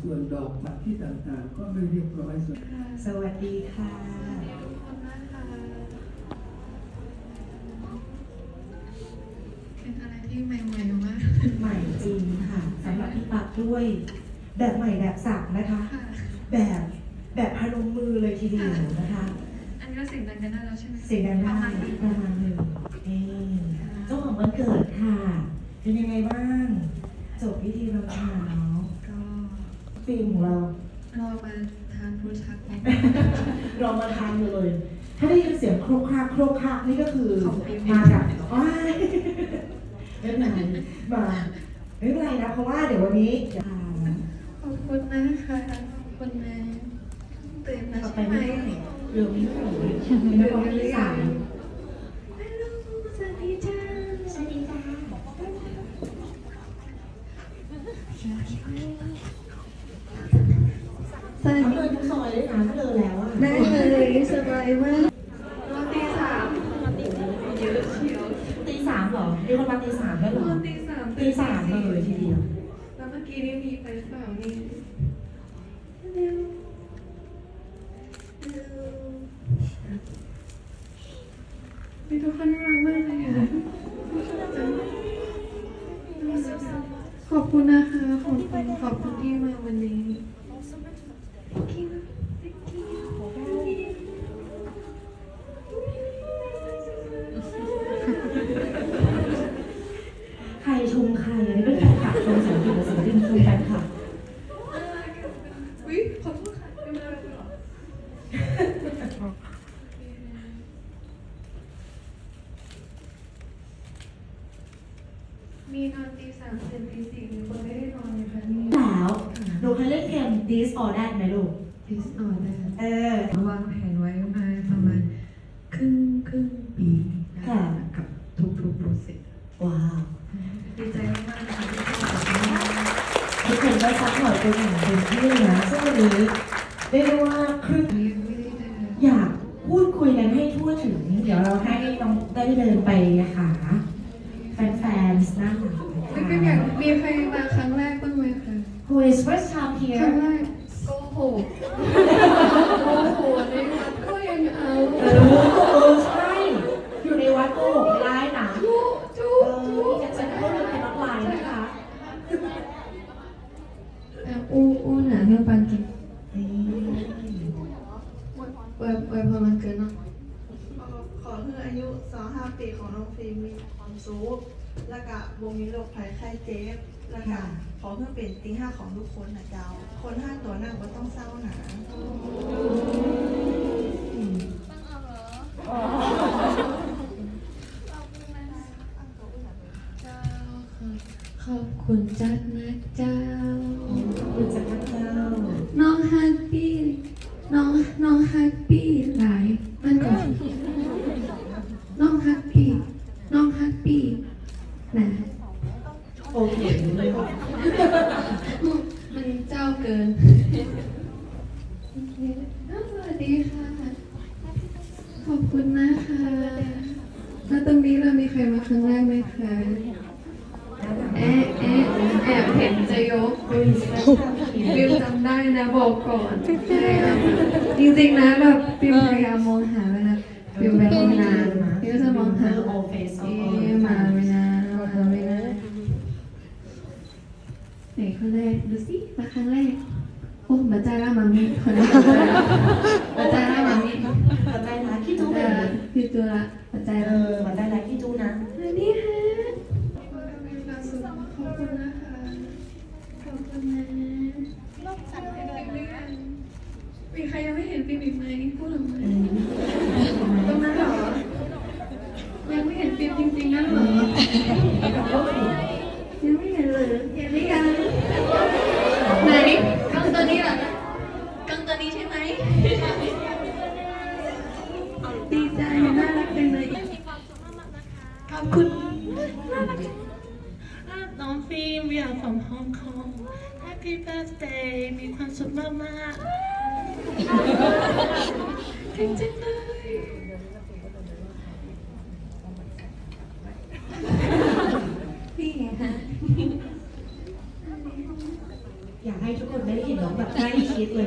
ส่วนดอกปัดที่ต่างๆ ก็ไม่เรียบร้อยส่วนสวัสดีค่ะเป็นอะไรที่ใหม่ๆมากใหม่จริงค่ะสำหรับพี่ปักด้วย แบบใหม่แบบสับนะคะค่ะแบบแบบพนมมือเลยทีเดียวนะคะ อันนี้ก็เสียงดังกันได้แล้วใช่ไหมเสียงดังได้ประมาณหนึ่งเองเจ้าของวันเกิดค่ะ เป็นยังไงบ้าง จบพิธีรำเช้า ก็ ฟิล์มของเรารอมาทานฟูชักไหมเรามาทานอยู่เลย ถ้าได้ยินเสียงโครกครากโครกครากนี่ก็คือของฟิล์มมากับว้ายไม่เป็นไรมาไม่เป็นไรนะเพราะว่าเดี๋ยววันนี้อ่าขอบคุณนะคะขอบคุณนะตื่นแล้วต่อไปใช่ไหมไม่ได้เรือมีหูเป็นนักร้องที่สาม ได้เลยสบายมากนอนตีสามเยอะเชียวตีสามเหรอมีคนมาตีสามด้วยเหรนออนตีสามตีสามเลยทีเดียว แล้วเมื่อกี้นี่มีไปเปล่านี่เร็วเร็วมีทุกคนน่ารักมากเลยอะขอบคุณนะคะ ขอบคุณขอบคุณที่มาวันนี้ Thank you Thank you ใครชมใครอันนี้เป็นแฟนคลับชมศิลปินหรือศิลปินชมแฟนคลับ อุ๊ยขอโทษค่ะไม่เป็นไรหรอมีนอนตีสามเสร็จตีสี่มีคนไม่ได้นอนเลยค่ะนี่ แล้วหนูเคยเล่นเกม this or that ไหมลูก ดิสออเดอร์ เออ วางแผนไว้มาประมาณครึ่งครึ่งปีนะ ค่ะ กับทุกๆโปรเซส ว้าว ดีใจมากๆนะคะที่เข้ามา ทุก คนได้ซัพพอร์ตตัวอย่างเต็มที่เลยนะซึ่งวันนี้เรียกได้ว่าครึ่งยังไม่ได้เจออยากพูดคุยกันให้ทั่วถึง เดี๋ยวเราให้น้องได้เดินไปหาแฟนๆนั่งไม่เป็นอย่างมีใครมาครั้งแรกบ้างไหมคะ Who is first time ครั้ here งแรกโกหกโกหกในวัดก็ยังเอา เออเออใช่ อยู่ในวัดโกหกไม่ได้นะ จุ๊จุ๊ เออ จุ๊ จะจะพูดเป็นน้องลายนะคะ อะอู้อู้หนา เรื่องปันกินนี่เว็บเว็บพอมันเกินเนาะขอให้อายุ25ปีของน้องฟิล์มมีความสุขแล้วก็บ่มีโรคภัยไข้เจ็บแล้วก็ขอให้เป็นตีห้าของทุกคนนะเจ้า คนห้าตัวนั่งก็ต้องเศร้าหนาเจ้าขอบคุณจัดนะเจ้า ปี้น้องน้องฮักปี้ มาครั้งแรก โอ้มาจ้าละมามิคนแรกมาจ้าละมามิมาได้นะคิดมาจู้เลจ้ายละพี่ตัวละมาจ้าเอละ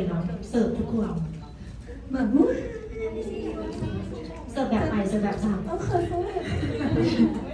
เนาะเสิร์ฟทุกคนหมามุ้เสิร์ฟแบบไปเสิร์ฟแบบสาม ต้องเคย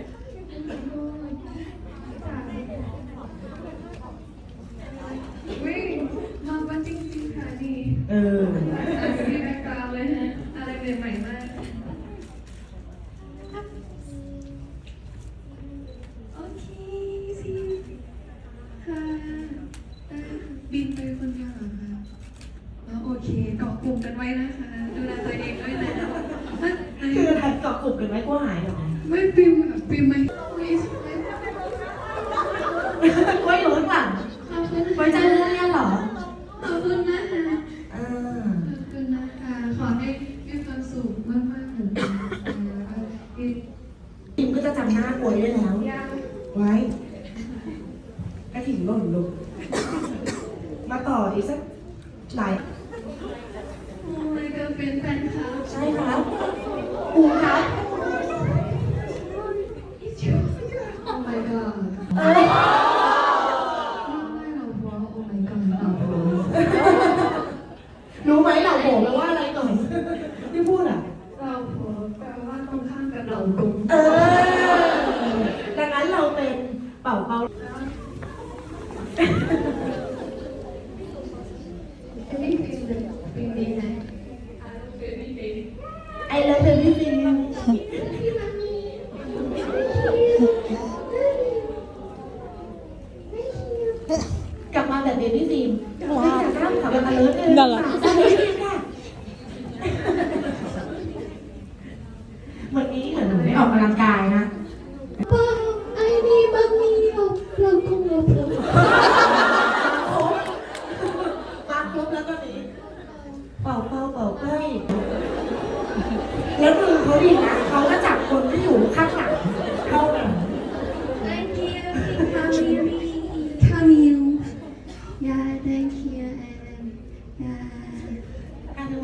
กอบกลุบกันไหมกูหายหรอไม่ปิมอะปิมไหมไม่ไม่กล้วยอยู่ข้างหลังขอบไว้ใจเรื่องนี้หรอ ขอบคุณนะคะเออ ขอบคุณนะคะ ขอให้มีความสุขมากๆหนึ่งนะคะอีพิมก็จะจำหน้าป่วยได้แล้ว อยางไว้กระถิ่นหล่นลงมาต่ออีกสักหลาย Bye. เดนิซีมอยากทราบข่าวอะไรเลยนั่นแหละ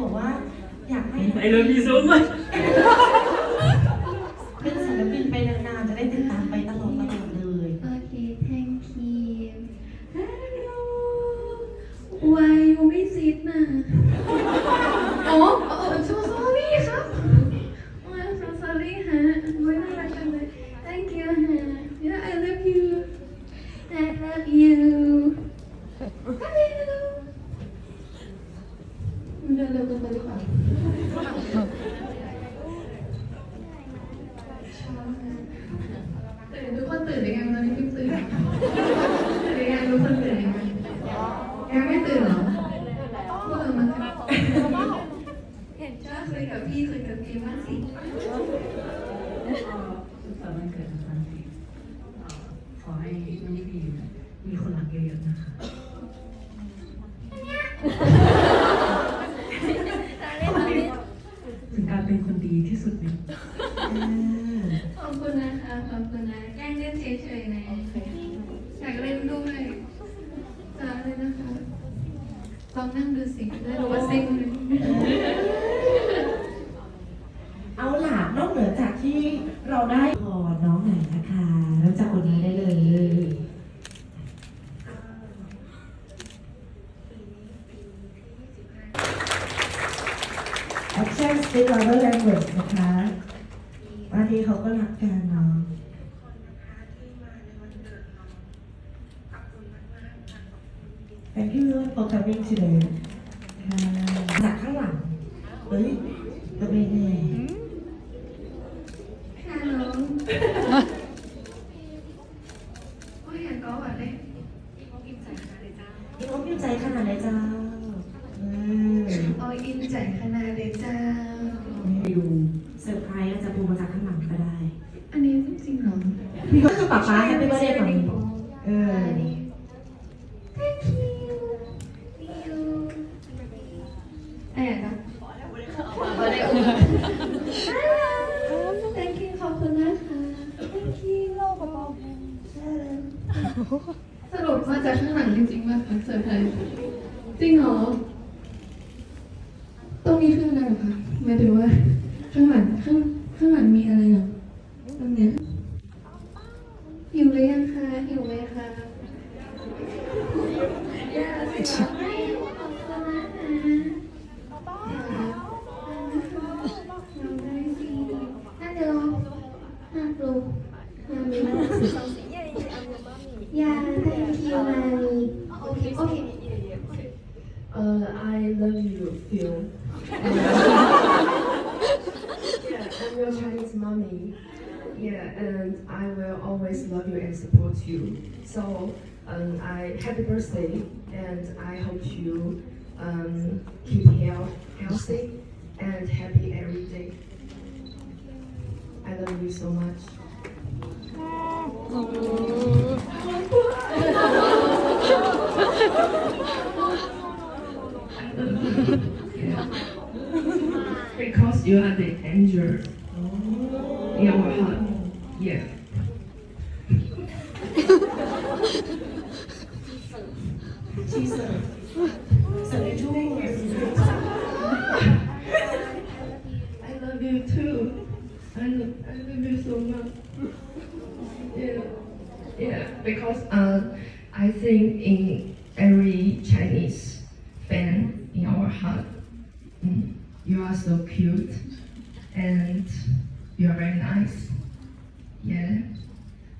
บอกว่าอยากให้ I love you so Selamlar sevgiler พื่อนโปรแกรมมิ่งสิเลยจากข้างหลังเอ้ยตัวเองเนี่ thank you ขอบคุณนะคะ thank you โลกกระป๋องสรุปมาจากข้างหลังจริงๆว่าเสิร์ไพรจริงเหรอ always love you and support you. So, um, I happy birthday, and I hope you um, keep health, healthy and happy every day. I love you so much. Because you are the angel you are so cute and you are very nice. Yeah.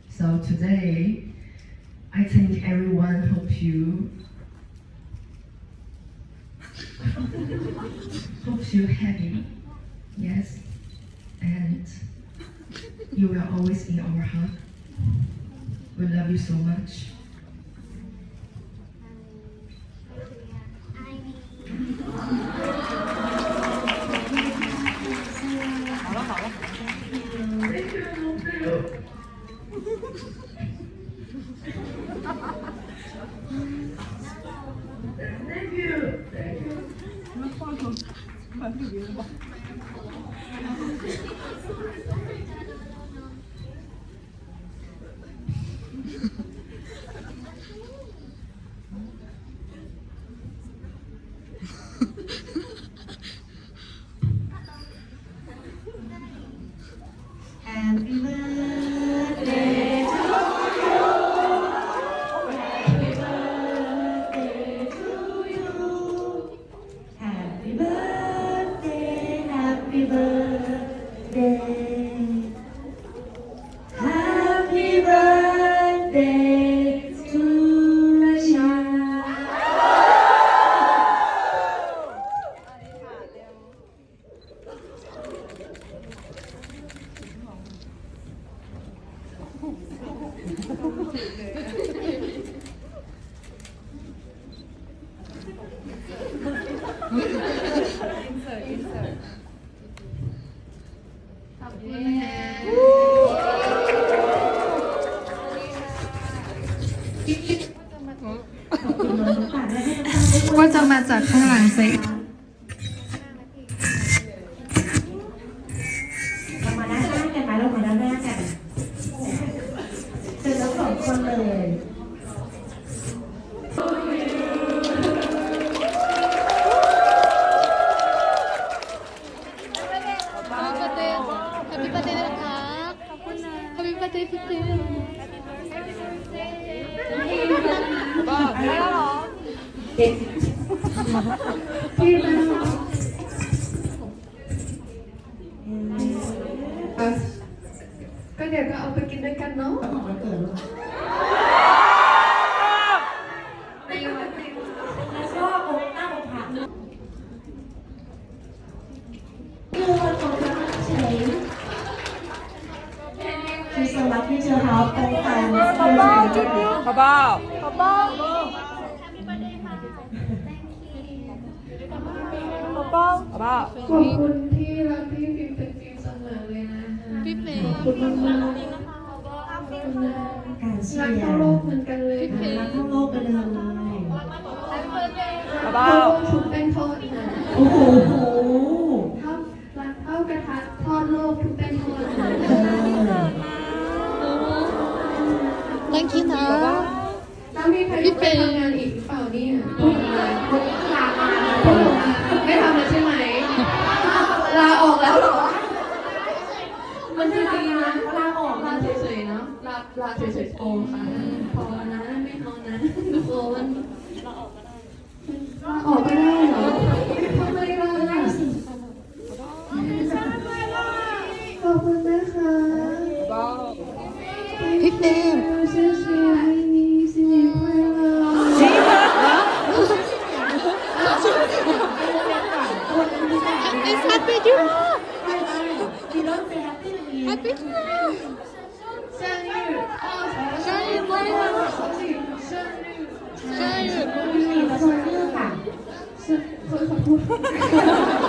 So today, I think everyone hope you hope you happy. Yes. And you will always in our heart. We love you so much. เฉยคือสวัสดีเจ้าครับตรงกลางเบ้าๆขอบคุณที่รักพี่ฟิล์มเป็นฟิล์มเสมอเลยนะพี่เมย์มขอบคุณมากมากขอบคุณนะการเชียรักร์ทั้งโลกเหมือนกันเลยรักทั้งโลกไปเลยเบาทุกเป็นโทษโอ้โห เท่ารักเท่ากระทะ ทอดโลกทุกเป็นโทษนะนั่งคิดนะแล้วมีใครไปทำงานอีกหรือเปล่าเนี่ยพูดมาพูดลามาพูดมาไม่ทำแล้วใช่ไหมลาออกแล้วเหรอ มันจะดีนะลาออกลาเฉยๆเนาะลาลาเฉยๆโอค่ะพอนะไม่เอานะทุกคนลาออกก็ได้ลาออกก็ได้ 念。我谢谢爱你，新年快乐。新年啊！Happy New Year! Happy New Year! 生日，生日快乐！生日，生日，生日快乐！生，生日快乐！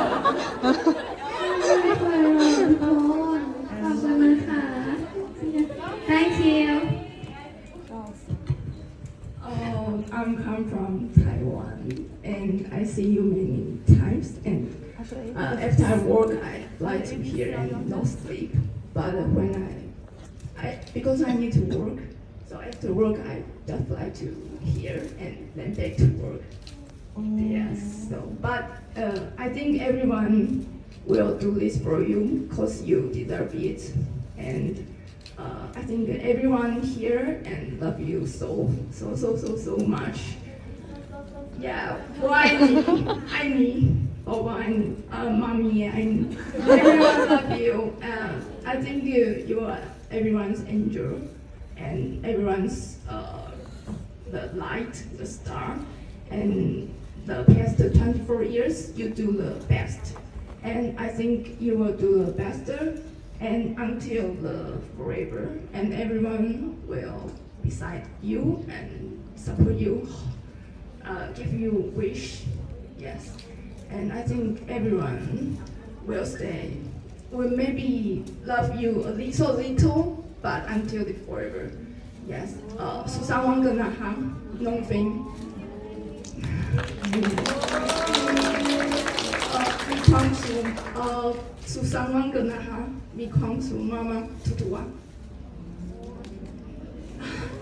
Uh, after I work, I like to hear and no sleep. But when I, I because I need to work, so after work I just like to hear and then back to work. Yes. So, but uh, I think everyone will do this for you because you deserve it, and uh, I think everyone here and love you so so so so so much. Yeah, why me? I me. Oh, I, uh, mommy, I, everyone love you. Uh, I think you, you are everyone's angel, and everyone's uh, the light, the star, and the past 24 years you do the best, and I think you will do the best, and until the forever, and everyone will beside you and support you, uh, give you wish, yes, and I think everyone will stay. Will maybe love you a little, little, but until the forever. Yes. Uh, so someone gonna harm, no come to uh, to someone gonna harm. We come to mama to do what?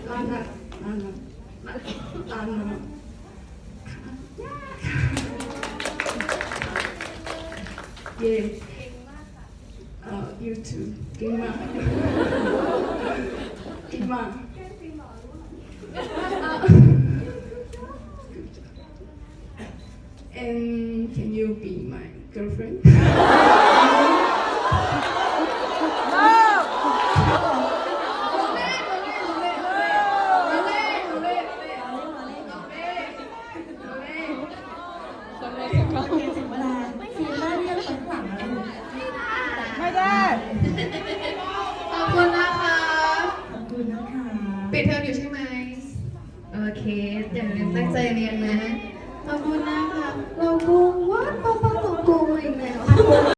Lana, Lana, Lana. เอ่อสุขสันต์วันเกิดนะคะ มีความสุขมากๆทุกๆวันลานะลานะลาลานะเย่เอ่อ you too เก่งมากเก่งมาก And can you be my girlfriend?